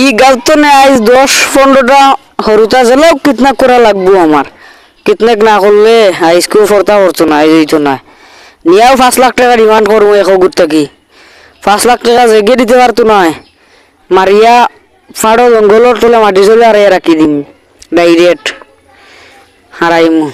ই গাছ তো নেই আজ দশ পনেরোটা হরুতা জেলেও কিতনা করা লাগবো আমার কিতনেক না করলে আইসকেও ফরতা করতো না, আইজ হইতো না। নিয়াও পাঁচ লাখ টাকা ডিমান্ড করব এক গুড় থাকি। পাঁচ লাখ টাকা জেগে দিতে পারতো নয় মারিয়া ফাড়ো জঙ্গলের তলে মাটি চলে আর রাখি দিম। ডাইরেক্ট হারাইমু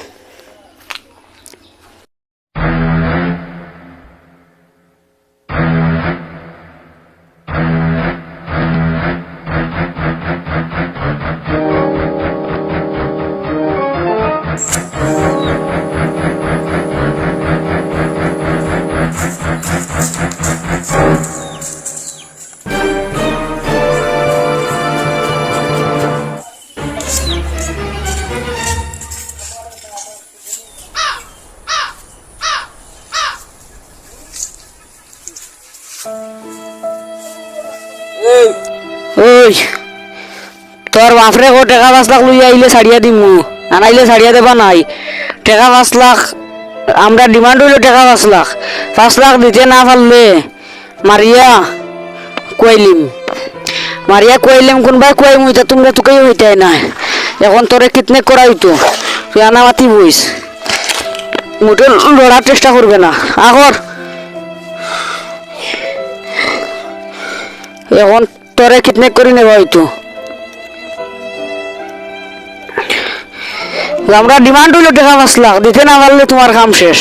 বাপরে কো, টাকা পাঁচ লাখ লইয়া আইলে ছাড়িয়া দিমু। আনাইলে ছাড়িয়া দেবা নাই। টাকা পাঁচ লাখ, আমরা ডিমান্ড হইল টাকা পাঁচ লাখ। পাঁচ লাখ দিতে না পারলে মারিয়া কইলিম মারিয়া কইলিম কোনবাই কই মুইতা তোমরা তোকেই হইতাই না এখন তোরে কিতনে করা হইতো? তুই আনা মাতি বইস মোটে লড়ার চেষ্টা করবে না। আগর এখন তোরে কিতনে করে নেবা হইতো? আমরা ডিমান্ড হইল টাকা পাঁচ লাখ দিতে না পারলে তোমার কাম শেষ।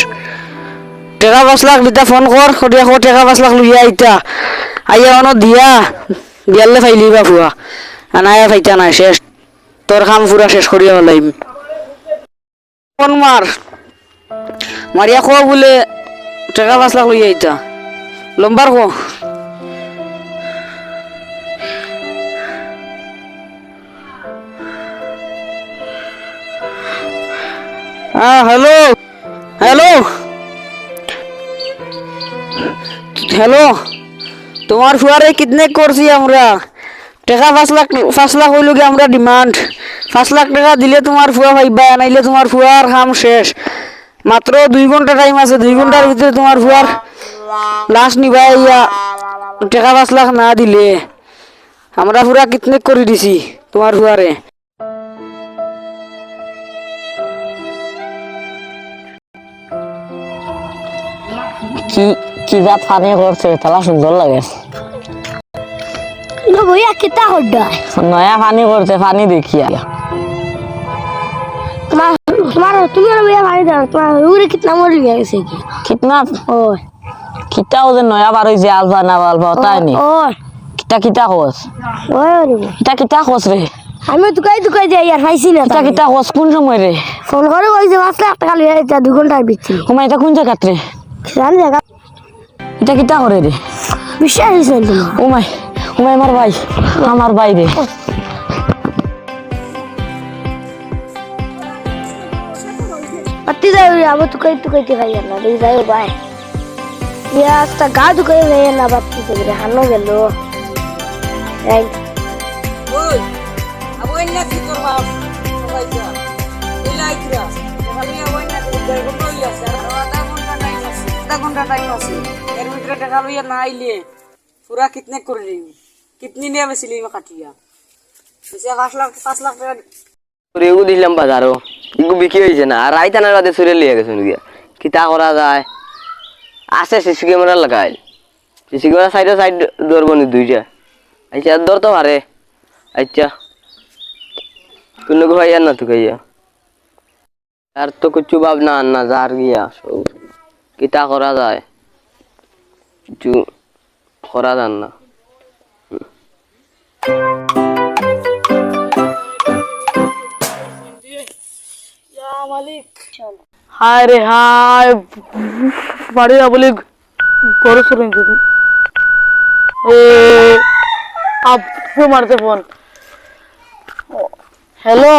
টাকা পাঁচ লাখ দিতে ফোন কর, সদিয়া কো টাকা পাঁচ লাখ লইয়া আইতা। আইয়া অন দিয়া, দিয়ালে ফাইলি বা ফুয়া। আনায়া ফাইতা নাই, শেষ। তোর কাম পুরা শেষ করিয়া হলাইম ফোন মার মারিয়া কো বলে, টাকা পাঁচ লাখ লইয়া আইতা। লম্বার কো। হ্যাঁ হ্যালো। হ্যালো। হ্যালো। তোমার ফুয়ারে কিডনে করছি আমরা। টাকা পাঁচ লাখ পাঁচ লাখ হইল কি আমরা ডিমান্ড পাঁচ লাখ টাকা দিলে তোমার ফুয়া পাইবা নাইলে তোমার ফুয়ার কাম শেষ। মাত্র দুই ঘণ্টা টাইম আছে, দুই ঘণ্টার ভিতরে তোমার ফুয়ার লাশ নিবা ইয়া টাকা পাঁচ লাখ না দিলে। আমরা পুরা কিডনে করে দিছি তোমার ফুয়ারে। কি কি জাত পানি করছে সুন্দর লাগে। নয়া পানি করছে পানি দেখিয়া। তোমার পানি দাও তোমার কিতনা মরি গেছে কি? কিতনা? ও কিতা ওদের নয়া বার যে আলবা না আলবা তাই নি? ও কিতা কিতা হস ওরে কিতা কিতা হস রে আমি দুকাই দুকাই যাই আর পাইছি না কিতা কিতা হস কোন সময় রে ফোন করে ওই যে মাসলা একটা কালি দুই ঘণ্টার এটা কোন জায়গাতে রে জানি জায়গা এটা কিতা করে রে विश्वास ही सुन तुम উমাই উমাই আমার ভাই আমার ভাই রে पत्ती जाए अब दुकाई दुकाई दिखाई यार ना दे जाए बाय ये आज तक गा दुकाई गए ना पत्ती से रे हानो गेलो राइट ওই আবই না কি করবা সবাইটা ইলা আইতরা খালি আবই না কি করবা কই আছে আর আধা ঘন্টা টাইম ঘণ্টা টাইম আছে। এর ভিতরে টাকা লইয়া না আইলে পুরা কিতনে করে দিই কিতনি নিয়ে বেছিলি কাটিয়া বেশি পাঁচ লাখ পাঁচ লাখ টাকা তোর এগু দিলাম বাজারও এগু বিক্রি হয়েছে না। আর রাইতানার বাদে চুরে লিয়ে গেছে গিয়া। কিতা করা যায়? আছে সিসি ক্যামেরা লাগাই। সিসি ক্যামেরা সাইডে সাইড ধরবো নি দুইটা। আচ্ছা ধর তো পারে আচ্ছা। কোনো ভাই আর না তো কাইয়া আর তো কিছু ভাবনা না যার গিয়া। সব কিতা করা যায়? কিছু করা যান না। হায় রে হায়, বাড়ি না বলি গরু সরে এ, আপু মারতে ফোন। হ্যালো?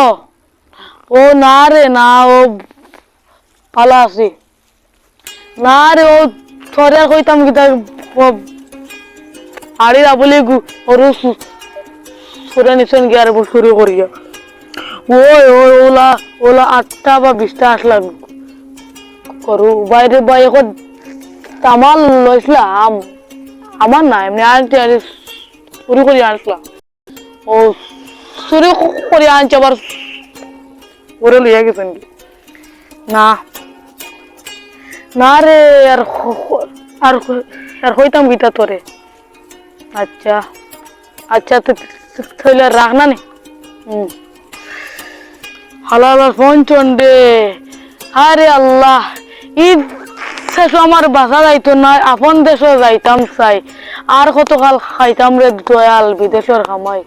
ও না রে, না, ও ভালো আছি। না রে ও থরে আর কইতাম কি তার আড়ি না বলি গরু সরে নিছেন গিয়ে আর শুরু করিয়া। ওই ওই, ওলা ওলা আটটা বা বিশটা আসলা করু, বাইরে বাই এখন তামাল লইছিলাম আমার না, এমনি আনতে আনি, শুরু করে আসলাম ও চুরি করে আনছে, আবার ওরে লইয়া গেছেন না না রে, আর আর আর হইতাম গীতা তোরে? আচ্ছা আচ্ছা তাহলে রাখ না নে? হুম। হালাল পঞ্চন রে। আরে আল্লাহ, ঈদ শেষ আমার বাসা যাইতো না, আপন দেশে যাইতাম চাই। আর কতকাল খাইতাম রে দয়াল বিদেশের খামাই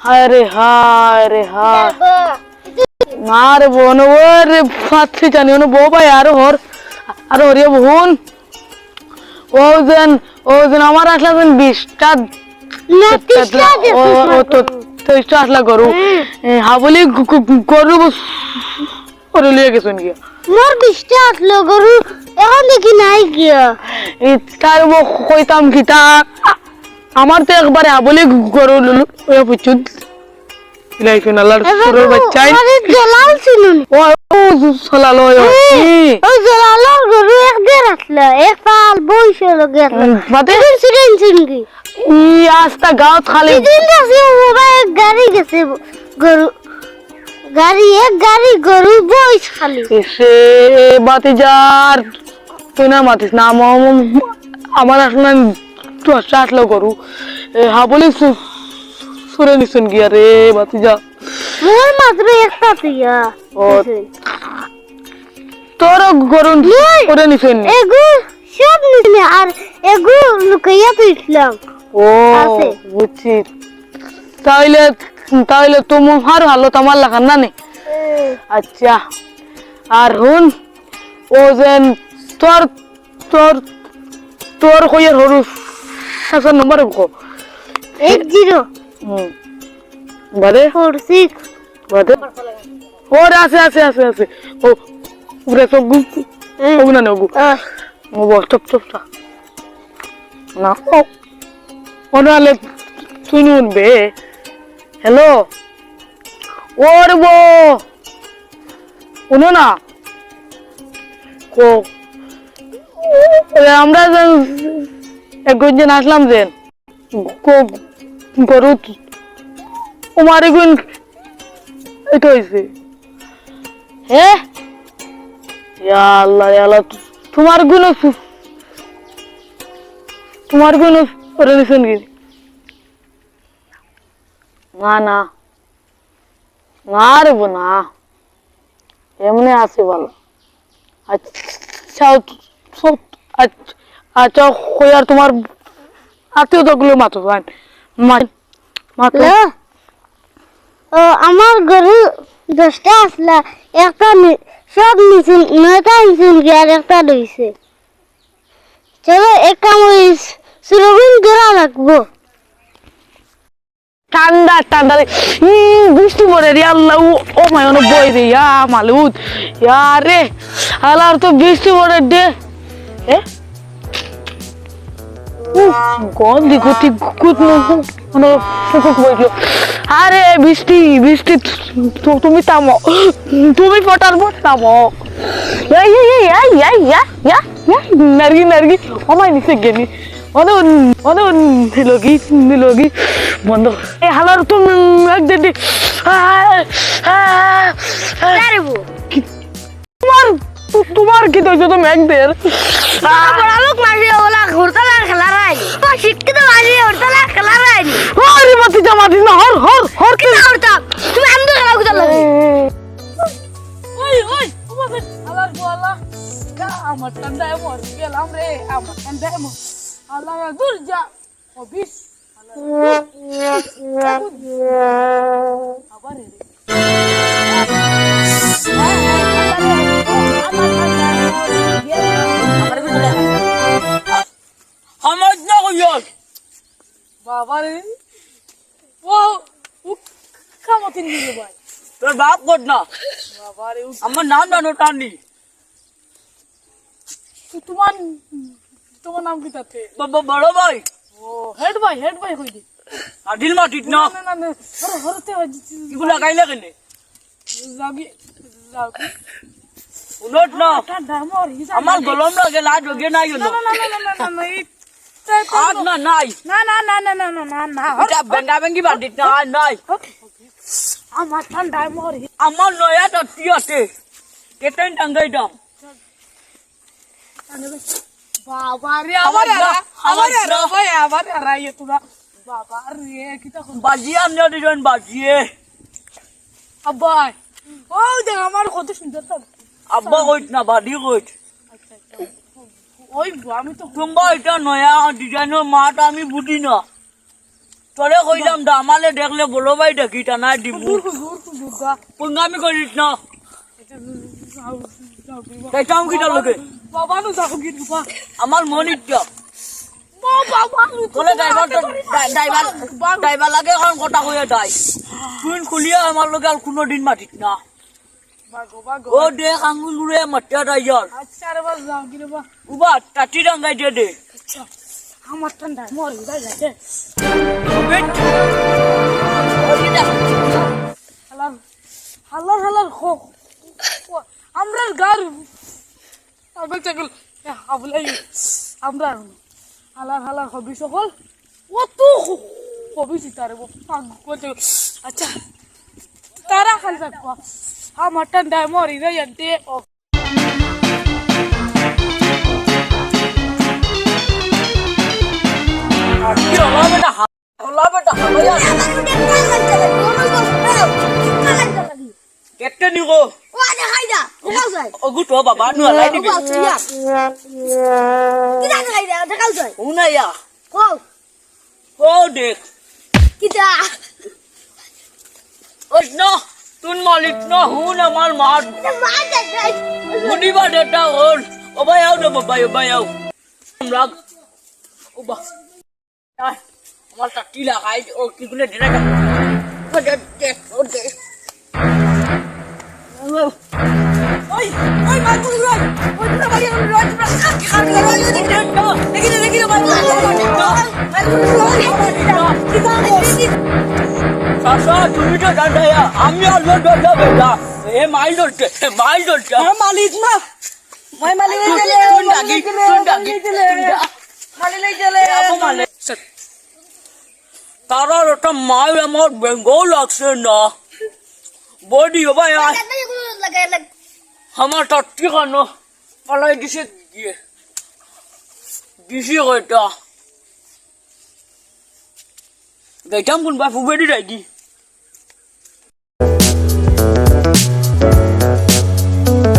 হায় রে হায় রে হায়। না রে বোন ও রে পাচ্ছি জানি ওনো বউ ভাই আর হর আর হরিয়া বোন। ও যেন ও যেন আমার আসলে যেন বিশটা ও তো তেইশটা আসলা গরু হাবলি গু- গরু করে লিয়ে গেছেন গিয়া। মোর বিশটা আসলো গরু এখন দেখি নাই গিয়া। ও কইতাম কি তা আমার তো একবারে হাবলি গরু লুলু পুচু লাইফিন আল্লাহর সুরের বাচ্চাই আরে জলাল ছিল ও ও সলালো ওই জলালের গরু এক দের আসলো এক পাল বইছে লগে বাদে? সিরিন সিনগি ই আস্তা গাঁত খালি। দিন গেছে মোবাইল গাড়ি গেছে গরু গাড়ি এক গাড়ি গরু বইস খালি। সে বাতি যার তুই না মাতিস না আমার- আমার আসলে দশটা আসলো গরু এ হাবলি সুরে নিছেন গিয়া রে বাতি যা মোর মাত্র একটা তুইয়া ও তোর গরু করে নিছেন এগু সব নিছিলে আর এগু লুকাইয়া তুইছিলাম ও বুঝছি তাইলে তাইলে তোমার ভালো তোমার লাগান না নে আচ্ছা আর হুন ও যেন তোর তোর তোর কইয়ের হরু শাসন নম্বর কো এইট জিরো। হুম। বাদে? Four six. বাদে? ওরে আছে আছে আছে আছে। ও উরে সব গু ওগু না ওগু ও বস চপ চপ না ও। ওনালে তুই নুন বে। হ্যালো? ওর বো। উনো না। কো। আমরা যে আসলাম গো- গরু তোমার এগুন এটা হয়েছে হ্যাঁ আল্লাহ তোমার গুণ তোমার গুণ নিছেন কি না না না। রে না। এমনি আছে ভালো। আচ্ছা আচ্ছা। আচ্ছা কই আর তোমার আত্মীয় তো গুলো মাতো ভাই মাতো আমার গরু দশটা আসলা একটা সব নিচুন নয়টা নিচুন আর একটা রইছে। চলো এক কাম সুরবিন জোড়া রাখব ঠান্ডা ঠান্ডা বৃষ্টি পড়ে রে আল্লাহ ও অন বই রে ইয়া মালুদ। ইয়া রে আল্লাহর তো বৃষ্টি পড়ে দে এ? উফ, গন্ধি গতি গুত মানে বইলো। আরে বৃষ্টি বৃষ্টি তুমি থামো। তুমি ফটার পর থামো। নারগি নারগি ওমাই নিচে নিলগি নিলগি বন্ধ। এ হালার তুমি এক তোমার কি তো তুমি এক ওলা রাই খেলা রাই আরে মাতি জামা দিস না হর হর হর কি করতাম তুমি গুজা লাগে ওই ওই তোমাদের হালার গোয়ালা আমার ঠান্ডায় মর গেলাম রে আমার ঠান্ডায় মর আল্লাহ দূর যা। বিষ আবার রে আমার না কইল বাবা রে ও কামতিন দিলে ভাই। তোর বাপ কর না। বাবা রে আমার নাম জানো টানি। তোমার তোমার নাম কি তাতে? বাবা বড় ভাই। ও হেড ভাই হেড ভাই কই দি? আদিল মাটিত না। না না হর হরতে এগুলা গাইলে কেনে? যাবি যাবি উনত ন। আমার গলম লাগে লাজ নাই না না না না না না আর না নাই। না না না না না না না না। এটা বেঙ্গা বেঙ্গি বান্ডিত না নাই। আমার ঠান্ডায় মরি। আমার নয়া তত্তি আছে। কেতেন টাঙ্গাই দাম বাবা রে আমার আমার আমার আমার না। ভাই আমার হারাইয়ে তোরা। বাবা রে কি তখন বাজিয়ে আমরা দুজন বাজিয়ে। আব্বাই। ও দেখ আমার কত সুন্দর আব্বা কইত না বাদি কইত। ওই আমি তো তোমার এটা নয়া ডিজাইনের মাঠ আমি বুঝি না। তোরে কইলাম দামালে দেখলে বলো ভাই দেখি টা নাই দিব পুঙ্গামি করিস না। লোকে বাবা কি আমার মন ইচ্ছা বলে ড্রাইভার ড্রাইভার ড্রাইভার লাগে এখন কথা কইয়া দাই তুই খুলিয়া আমার লগে আর কোনো দিন মাতিস না। ও দে আঙ্গুল গুড়ে মাটিয়া দাইয়ার আচ্ছা রে বাস যাও গিরে বা উবা টাটি ডাঙ্গাই দে দে। আচ্ছা আমার ঠান্ডা মর উদা যাচ্ছে বেট হালার হালার হালার খো আমরা গার আবে চাকল হাবলাই আমরা হালার হালার হবি সকল। ও তো হবি সিতারে পাগ আচ্ছা তারা খাল থাকবা ಮಟನ್ ಡ್ಯಾಮೋರ್ ಇದೆ ಎದ್ದೆ ಕೆಟ್ಟ ನೀವು গুট বাবা নু লাই দিবি কিটা দেখাই দে দেখাও যায় ও না ইয়া কো ও দেখ কিটা ওস নো তুন মালিক না হুন আমার মার। শুনিবার এটা ওর ও ভাই আও না ভাই ভাই আও। আমরা ও বা আমার টাটি লাগাই ও কি গুলো ডেরা ওই ওই মার পুরো রয় ওই পুরো বাড়ি আমি রয় পুরো সাত কি খাবি না রয় দেখি দেখি দেখি মার পুরো রয় মার পুরো রয় কি কাম সাসা তুমি তো জানতায়া আমি আলো দরজা বেটা এ মাইল ধরছে মাইল ধরছে মালিক না মাই মালিক চলে তুই ডাকি তুই ডাকি মালিক চলে আপু মালিক তারা একটা মাইল আমার বেঙ্গল লাগছে না। বডি ও ভাই আমার টাট্টি কানো? পালাই দিছে গিয়ে দিছি কয়টা গেটাম কোনবা ফুবেদি রাখি